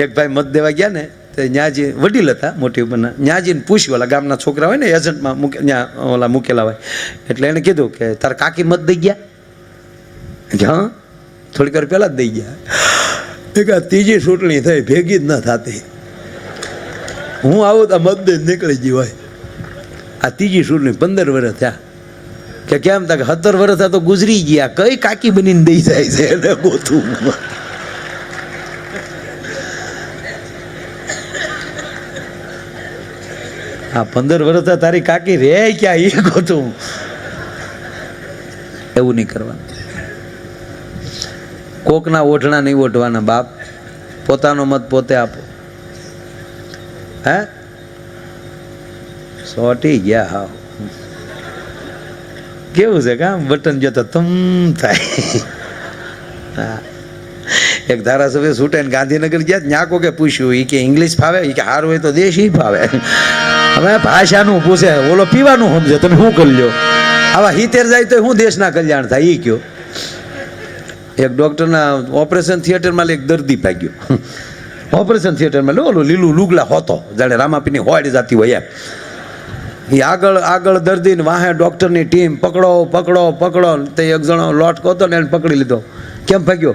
એક ભાઈ મત દેવા ગયા ને, તે ન્યાજી વડીલ હતા, મોટી ઉંમરના. ન્યાજીને પૂછ્યું, ઓલા ગામના છોકરા હોય ને એજન્ટમાં મૂકે, ત્યાં, ઓલા મૂકેલા હોય. એટલે એણે કીધું કે, તારા કાકી મત દઈ ગયા? હા. થોડીક વાર પહેલાં જ દઈ ગયા. એક ત્રીજી ચૂંટણી થઈ, ભેગી જ ન થતી. હું આવું તો મત દઈ નીકળી ગઈ હોય. આ ત્રીજી ચૂંટણી પંદર વર્ષ થયા. કે કેમ તા કે સત્તર વર્ષ તો ગુજરી ગયા. કઈ કાકી બનીને દઈ જાય છે એને ગોતું. આ પંદર વર્ષ તારી કાકી રે ક્યાં? એ ગોતું. એવું નહીં કરવાનું. કોકના ઓઢણા નહીં ઓઢવાના બાપ. પોતાનો મત પોતે આપો. હે? સોટી ગયા હા કેવું છે કામ? બટન જોતા તમ થાય. એક ધારાસભ્ય છૂટાઈને ગાંધીનગર ગયા ત્યાં કોકે પૂછ્યું એ કે ઇંગ્લિશ ફાવે? એ કે હાર હોય તો દેશ દેશી ફાવે. હવે ભાષાનું પૂછે ઓલો પીવાનું સમજે. તમે શું કરી લ્યો? આવા હિતેર જાય તો શું દેશના કલ્યાણ થાય? એ કયો. એક ડૉક્ટરના ઓપરેશન થિયેટરમાં એક દર્દી ભાગ્યો. ઓપરેશન થિયેટરમાં લો, ઓલું લીલું લુગલા હોતો. જાણે રામાપીની હોડ જાતી હોય એમ. એ આગળ આગળ દર્દીને વાહે ડૉક્ટરની ટીમ પકડો પકડો પકડો. તે એક જણો લોટ હતો ને એને પકડી લીધો. કેમ ભાગ્યો?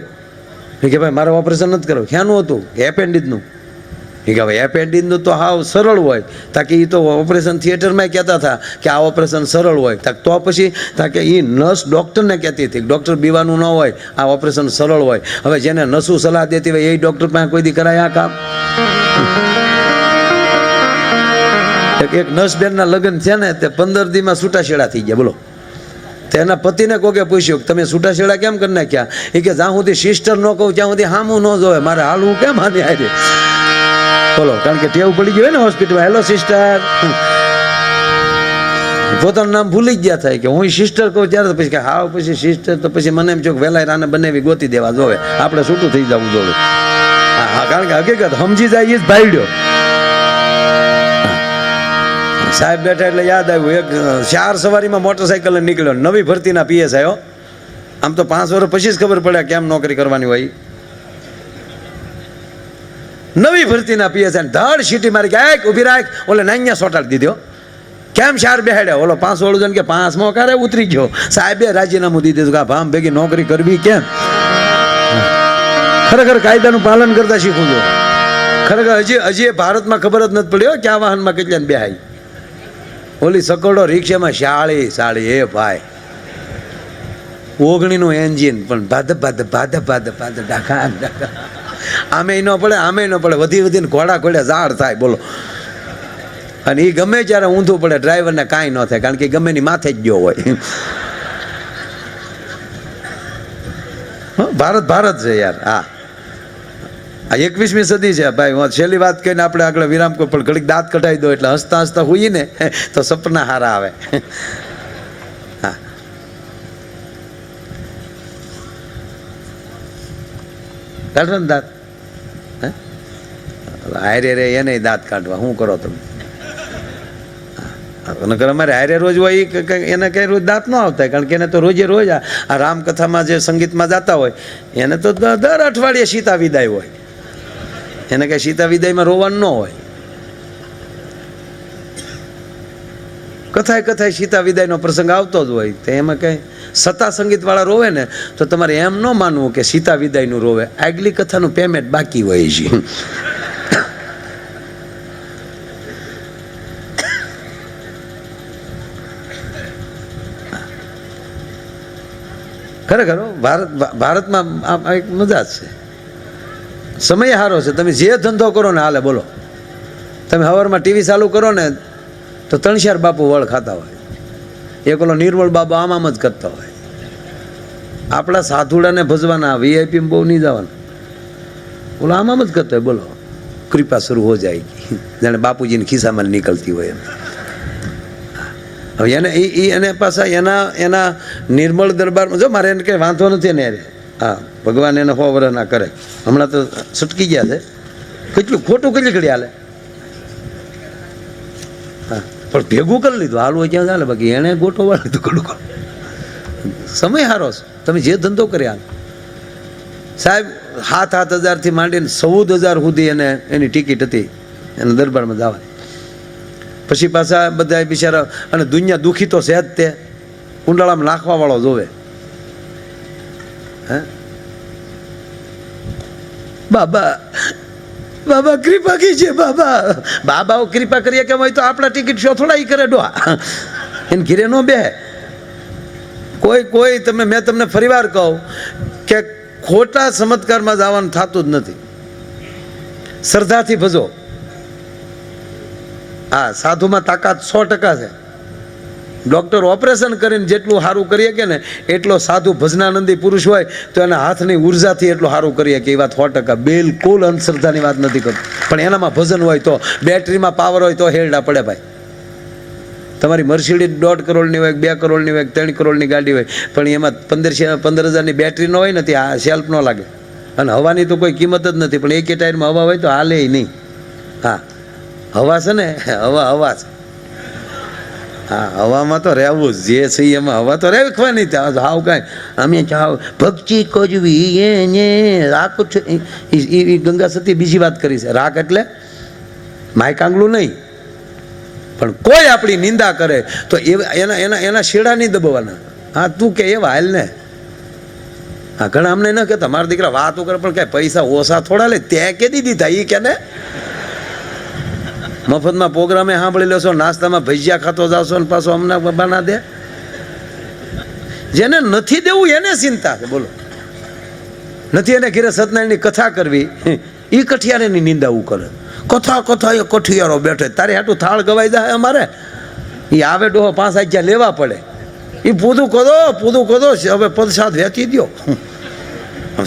કે ભાઈ, મારે ઓપરેશન નથી કર્યું. ક્યાંનું હતું? એપેન્ડિજનું કે હવે એપેન્ડિસનું તો હાવ સરળ હોય. તાકે એ તો ઓપરેશન થિયેટરમાં કહેતા હતા કે આ ઓપરેશન સરળ હોય. તાક તો પછી તાકે એ નર્સ ડૉક્ટરને કહેતી હતી ડૉક્ટર બીવાનું ન હોય, આ ઓપરેશન સરળ હોય. હવે જેને નસું સલાહ દેતી હોય એ ડૉક્ટર પાસે કોઈ દી કરાય આ કામ? એક નર્સબેનના લગ્ન છે ને તે પંદર દીમાં છૂટાછેડા થઈ ગયા, બોલો. તેના પતિને કોકે પૂછ્યું કે તમે છૂટાછેડા કેમ કરી નાખ્યા? એ કે જ્યાં સુધી સિસ્ટર ન કહું ત્યાં સુધી હામું ન જોવે. મારે હાલવું કેમ આની હારે? બોલો, કારણ કે ટેવ પડી ગયું ને હોસ્પિટલમાં હેલો સિસ્ટર પોતાનું નામ ભૂલી ગયા થાય કે હું સિસ્ટર કહું ત્યારે તો પછી કે હા, પછી સિસ્ટર તો પછી મને એમ છો વહેલા રાને બનાવી ગોતી દેવા જોવે. આપણે છૂટું થઈ જવું જોવે. હા હા, કારણ કે હકીકત સમજી જાય એ જ ભાઈડ્યો સાહેબ બેઠા એટલે યાદ આવ્યું, એક ચાર સવારીમાં મોટરસાઇકલ નીકળ્યો, નવી ભરતીના પીએસ આવ્યો. આમ તો પાંચ વર્ષ પછી જ ખબર પડે કેમ નોકરી કરવાની હોય નવી ભરતીના પીએસ ધડ સીટી મારી કે એક ઊભી રાખ. ઓલે નાન્યા સોટાડી દીધો. કેમ ચાર બેહાડ્યા ઓલો પાંચ વાળું જણ કે પાંચમો કારે ઉતરી ગયો. સાહેબે રાજીનામું દીધું કે ભામ ભેગી નોકરી કરવી કેમ? ખરેખર કાયદાનું પાલન કરતા શીખવું જો ખરેખર હજી હજી ભારતમાં ખબર જ નથી પડ્યો ક્યાં વાહનમાં કેટલા બેહાય. ઓલી સકોડો રિક્ષામાં શાળી શાળી, એ ભાઈ. ઓગણીનું એન્જિન, પણ ભાદ ભાદ ભાદ ભાદ ભાદ ડાકા ડાકા આમે ન પડે આમે ન પડે. વધી વધીને ઘોડા ઘોડે ઝાડ થાય, બોલો. અને એ ગમે ત્યારે ઊંધું પડે, ડ્રાઈવરને કાંઈ ન થાય, કારણ કે ગમે ની માથે જ ગયો હોય. ભારત ભારત છે યાર, હા. આ એકવીસમી સદી છે, ભાઈ, હું છેલ્લી વાત કહીને આપણે આગળ વિરામ કોઈ પણ ઘડીક દાંત કઢાવી દો એટલે હસતા હસતા હોઈએ ને, તો સપના હારા આવે. હા. કાઢો દાંત. હારે રે એને દાંત કાઢવા, શું કરો તમે? નકર અમારે હારે રોજ હોય એને કઈ રોજ દાંત ન આવતા કારણ કે એને તો રોજે રોજ આ આ રામકથામાં જે સંગીતમાં જતા હોય, એને તો દર અઠવાડિયે સીતા વિદાય હોય. એને કઈ સીતા વિદાયમાં રોવાનું ન હોય. કથાય કથાય સીતા વિદાયનો પ્રસંગ આવતો જ હોય, તો એમાં કઈ સત્તા સંગીતવાળા રોવે ને, તો તમારે એમ ન માનવું કે સીતા વિદાયનું રોવે. આગલી કથાનું પેમેન્ટ બાકી હોય છે ખરેખર ભારત ભારતમાં આ એક મજા જ છે. સમય સારો છે. તમે જે ધંધો કરો ને હાલે, બોલો. તમે હવારમાં ટીવી ચાલુ કરો ને, તો ચાર બાપુ વળ ખાતા હોય. એક ઓલો નિર્મળ બાબુ આમ આમ જ કરતા હોય. આપણા સાધુડાને ભજવાના વીઆઈપીમાં બહુ નહીં જવાના. બોલો આમ આમ જ કરતા હોય, બોલો. કૃપા શરૂ હો જાય. જાણે બાપુજીની ખિસ્સામાં નીકળતી હોય એમ. હવે એને એ એને પાછા એના એના નિર્મળ દરબારમાં જો મારે એને કંઈ વાંધો નથી એને હા, ભગવાન એને વર્ષ ના કરે. હમણાં તો છટકી ગયા છે. કેટલું ખોટું કેટલી ઘડી હાલે. હા, પણ ભેગું કરી લીધું. હાલ હોય ક્યાં ચાલે, બાકી એણે ગોટો વાળી કડું કડું સમય સારો છે. તમે જે ધંધો કર્યા સાહેબ સાત સાત હજારથી માંડીને ચૌદ હજાર સુધી એને એની ટિકિટ હતી. એને દરબારમાં જવાની. પછી પાછા બધા બિચારા, અને દુનિયા દુઃખી તો છે જ તે. કુંડાળામાં નાખવા વાળો જોવે. હે? બાબા બાબા કૃપા છે બાબા. બાબાઓ કૃપા કરીએ કે હોય તો આપણા ટિકિટ શો થોડા ઈ કરે ડોહા. એને ઘીરે નો બે કોઈ કોઈ તમે, મેં તમને ફરીવાર કહું કે ખોટા ચમત્કારમાં જવાનું થતું જ નથી. શ્રદ્ધાથી ભજો. હા, સાધુમાં તાકાત સો ટકા છે. ડૉક્ટર ઓપરેશન કરીને જેટલું સારું કરીએ કે ને, એટલો સાધુ ભજનાનંદી પુરુષ હોય તો એના હાથની ઉર્જાથી એટલું સારું કરીએ કે એ વાત સો ટકા, બિલકુલ અંધશ્રદ્ધાની વાત નથી કરતો. પણ એનામાં ભજન હોય તો, બેટરીમાં પાવર હોય તો હેરડા પડે ભાઈ. તમારી મર્સિડીઝ દોઢ કરોડની હોય, બે કરોડની હોય, ત્રણ કરોડની ગાડી હોય, પણ એમાં પંદર પંદર હજારની બેટરી ન હોય ને તે આ સેલ્ફ ન લાગે. અને હવાની તો કોઈ કિંમત જ નથી, પણ એક ટાયરમાં હવા હોય તો હાલે નહીં. હા. હવા છે ને? હવા હવા છે. હા, હવામાં તો રહેવું જ. છે એમાં હવા તો રહેવાની ત્યાં હાવ કાંઈ. અમે ચાવ ભક્તિ કોજવી એને રાખ છે એ ગંગા સતી બીજી વાત કરી છે. રાખ એટલે માયકાંગલું નહીં. પણ કોઈ આપણી નિંદા કરે તો એના એના એના શેડા નહીં દબાવવાના. હા, તું કે એવા હાલ ને. હા, ઘણા અમને ન કહેતા. મારા દીકરા વાત કરે પણ કાંઈ પૈસા ઓછા થોડા લે. ત્યાં કે દીધી. થાય એ કે ને? મફતમાં પ્રોગ્રામે સાંભળી લેશો, નાસ્તામાં ભજીયા ખાતો જાશો ને પાછો અમને બના દે. જેને નથી દેવું એને ચિંતા છે, બોલો. નથી એને ઘેરે સત્યનારાયણની કથા કરવી એ કઠિયારેની ઉ કરે. કથા કથા, એ કઠિયારો બેઠે. તારે હાટું થાળ ગવાઈ જાય અમારે? એ આવે ડોહો પાંચ આજ્યા લેવા પડે. એ પૂધું કદો પૂધું કદો હવે પ્રસાદ વેચી દો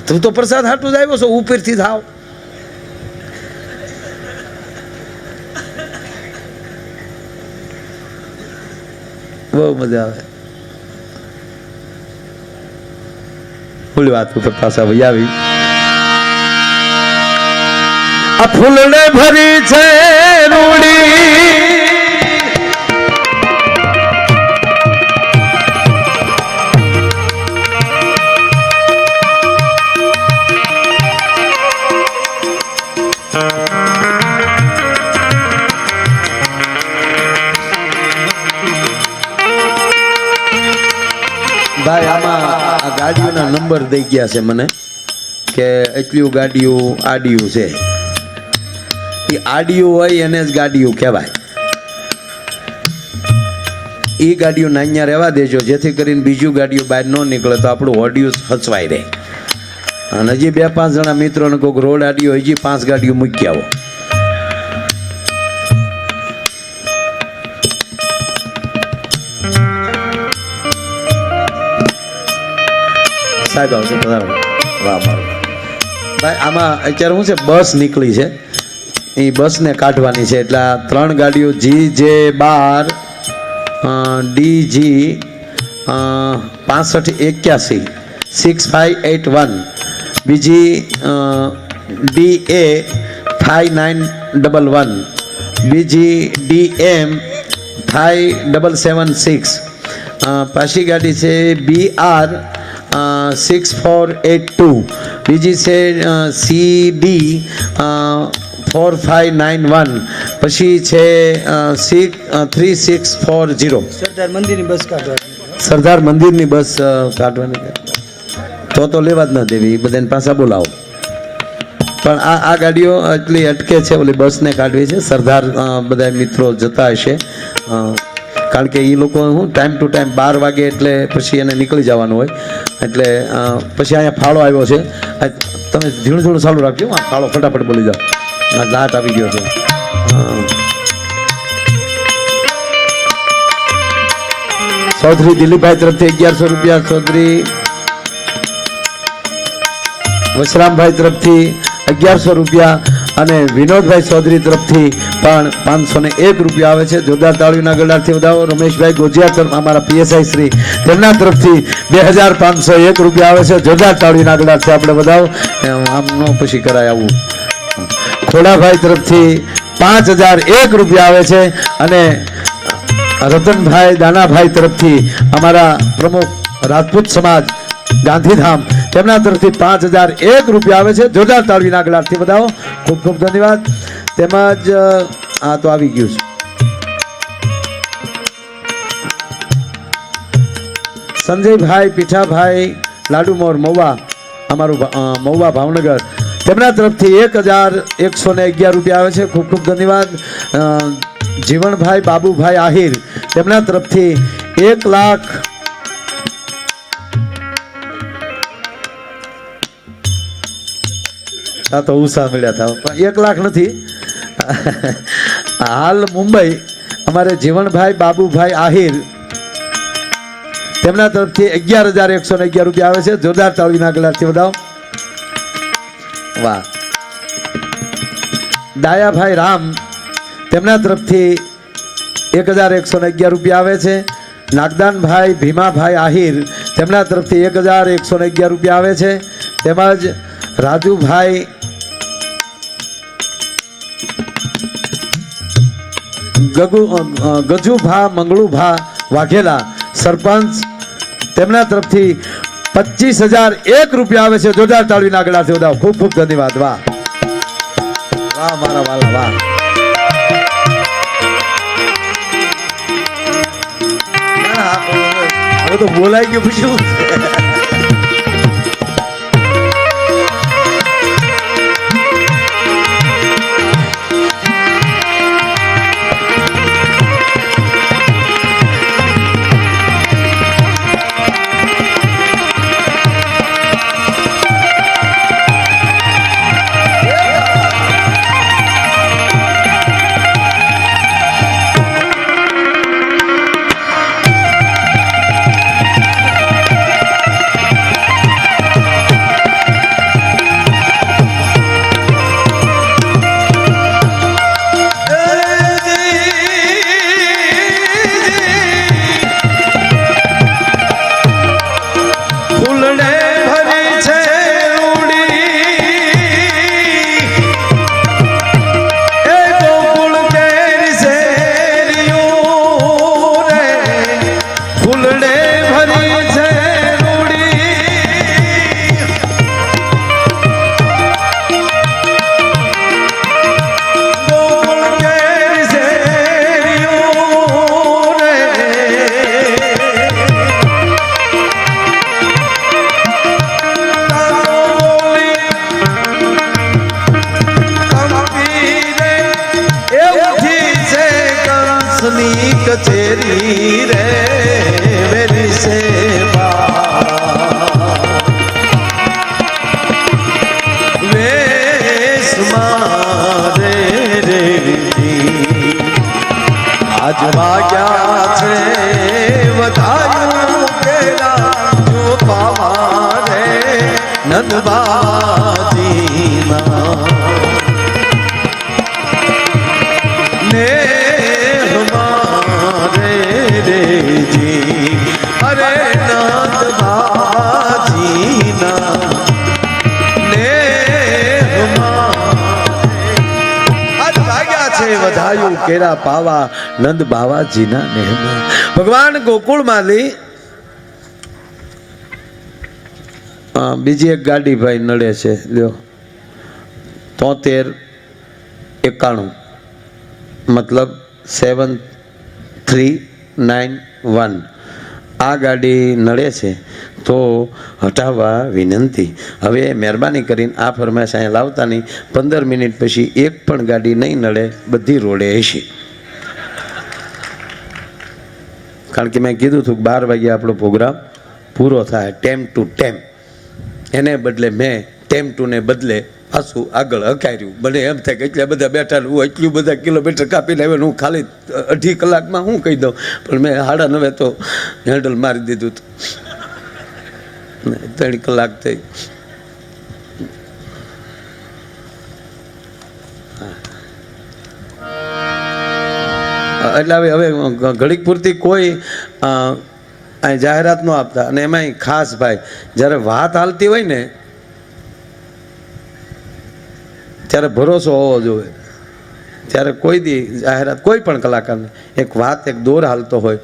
તું તો પ્રસાદ હાટું જ આવ્યો છો, ઉપરથી થાવ બહુ મજા આવે. ફૂલ વાત ઉપર પાછા ભાઈ આવી. આ ફૂલને ભરી છે રૂડી. ભાઈ, આમાં ગાડીઓના નંબર દઈ ગયા છે મને કે એટલી ગાડીઓ આડિયું છે. એ આડિયું હોય એને જ ગાડીઓ કહેવાય. એ ગાડીઓ અહીંયા રહેવા દેજો, જેથી કરીને બીજું ગાડીઓ બહાર ન નીકળે તો આપણું ઓડિયો હચવાઈ રહે. અને હજી બે પાંચ જણા મિત્રોને કોઈક રોડ આડિયો હજી પાંચ ગાડીઓ મૂકી આવો. સાહેબ આવશે પધારો વાહ ભાઈ, આમાં અત્યારે શું છે? બસ નીકળી છે. એ બસને કાઢવાની છે. એટલે આ ત્રણ ગાડીઓ જી જે બાર ડી જી પાસઠ એક્યાસી સિક્સ ફાઇવ એટ વન બીજી D A five nine double one બીજી D M five double seven six પાછી ગાડી છે B R six four eight two બીજી છે C D four five nine one પછી છે six three six four zero Sardar મંદિરની બસ કાઢવાની. સરદાર મંદિરની બસ કાઢવાની. તો તો લેવા જ ન દેવી એ બધાને પાછા બોલાવો. પણ આ આ ગાડીઓ એટલી અટકે છે ઓલી બસને કાઢવી છે. સરદાર બધા મિત્રો જતા હશે. કારણ કે એ લોકો હું ટાઈમ ટુ ટાઈમ બાર વાગે એટલે પછી એને નીકળી જવાનું હોય. એટલે પછી અહીંયા ફાળો આવ્યો છે. તમે ધીણું ધીણું ચાલુ રાખજો આ ફાળો ફટાફટ બોલી જાઓ. દાંત આવી ગયો છે. ચૌધરી દિલીપભાઈ તરફથી અગિયારસો રૂપિયા, ચૌધરી વશરામભાઈ તરફથી અગિયારસો રૂપિયા અને વિનોદભાઈ ચૌધરી તરફથી પણ પાંચસો ને એક રૂપિયા આવે છે. જોરદાર તાળીના ગળાથી વધાવો. રમેશભાઈ ગોજિયા તરફ અમારા પીએસઆઈ શ્રી. તેમના તરફથી બે હજાર પાંચસો એક રૂપિયા આવે છે. જોરદાર તાળીના ગળાથી આપણે વધાવો. આમનો પછી કરાય આવું. ખોડાભાઈ તરફથી પાંચ હજાર એક રૂપિયા આવે છે. અને રતનભાઈ, દાનાભાઈ તરફથી અમારા પ્રમુખ રાજપૂત સમાજ ગાંધીધામ. તેમના તરફથી પાંચ હજાર એક રૂપિયા આવે છે. જોરદાર તાળવી ગળાથી બતાવો ખૂબ ખૂબ ધન્યવાદ. તેમજ આ તો આવી ગયું છે. સંજયભાઈ, પીઠાભાઈ, લાડુમોર, મહુવા, અમારું મહુવા ભાવનગર. તેમના તરફથી એક હજાર એકસો ને અગિયાર રૂપિયા આવે છે. ખૂબ ખૂબ ધન્યવાદ. જીવણભાઈ બાબુભાઈ આહિર. તેમના તરફથી એક લાખ આ તો ઉષા મળ્યા હતા, પણ એક લાખ નથી. હાલ મુંબઈ, અમારે જીવણભાઈ બાબુભાઈ આહિર, તેમના તરફથી અગિયાર હજાર એકસો ને અગિયાર રૂપિયા આવે છે. જોરદાર તાળીના ગળાથી બધાઓ વાહ. દાયાભાઈ રામ, તેમના તરફથી એક હજાર એકસો ને અગિયાર રૂપિયા આવે છે. નાગદાનભાઈ ભીમાભાઈ આહિર, તેમના તરફથી એક હજાર એકસો ને અગિયાર રૂપિયા આવે છે. તેમજ રાજુભાઈ ગગુ ગજુભા, મંગળુભા વાઘેલા સરપંચ, તેમના તરફથી પચીસ હજાર એક રૂપિયા આવે છે. જોરદાર નાગડા છે વધાવો. ખૂબ ખૂબ ધન્યવાદ. વાહ. વાહ, મારા વાલા, વાહ. હવે- તો બોલાઈ ગયું પછી કેરા પાવા નંદ બાવાજીના નેહમાં. ભગવાન ગોકુળ માલી બીજી એક ગાડી ભાઈ નડે છે, લ્યો. તોતેર એકાણું. મતલબ સેવન થ્રી નાઇન વન. આ ગાડી નડે છે. તો હટાવવા વિનંતી. હવે મહેરબાની કરીને આ ફરમાઈશ અહીંયા લાવતા નહીં પંદર મિનિટ પછી એક પણ ગાડી નહીં નડે, બધી રોડે હશે. કારણ કે મેં કીધું હતું બાર વાગે આપણો પ્રોગ્રામ પૂરો થાય, ટેમ ટુ ટેમ. એને બદલે મેં ટેમ ટુને બદલે પાછું આગળ હકાર્યું. મને એમ થાય કે એટલા બધા બેઠા હું એટલું બધા કિલોમીટર કાપીને આવ્યો હું ખાલી અઢી કલાકમાં હું કહી દઉં. પણ મેં સાડા નવે તો હેન્ડલ મારી દીધું હતું. ત્રણ કલાક થઈ. એટલે હવે હવે ઘડીક પૂરતી કોઈ જાહેરાત ન આપતા. અને એમાંય ખાસ ભાઈ, જ્યારે વાત હાલતી હોય ને, ત્યારે ભરોસો હોવો જોઈએ. ત્યારે કોઈ દી જાહેરાત, કોઈ પણ કલાકારને એક વાત, એક દોર હાલતો હોય,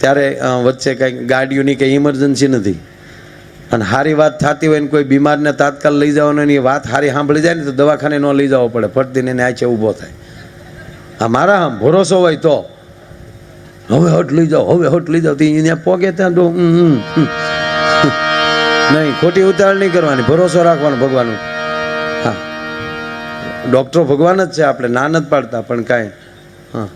ત્યારે વચ્ચે કંઈક ગાડીઓની કંઈ ઇમરજન્સી નથી. અને સારી વાત થતી હોય ને કોઈ બીમારને તાત્કાલ લઈ જવાનો એની વાત સારી સાંભળી જાય ને તો દવાખાને ન લઈ જવો પડે. ફરતીને એને આચે ઊભો થાય. આ મારા આમ ભરોસો હોય તો. હવે હટ લઈ જાઓ, હવે હટ લઈ જાઓ. તો અહીંયા પોગે ત્યાં તો. નહીં, ખોટી ઉતાવળ નહીં કરવાની. ભરોસો રાખવાનો ભગવાન હા. ડૉક્ટરો ભગવાન જ છે આપણે, ના નથી પાડતા, પણ કાંઈ. હા.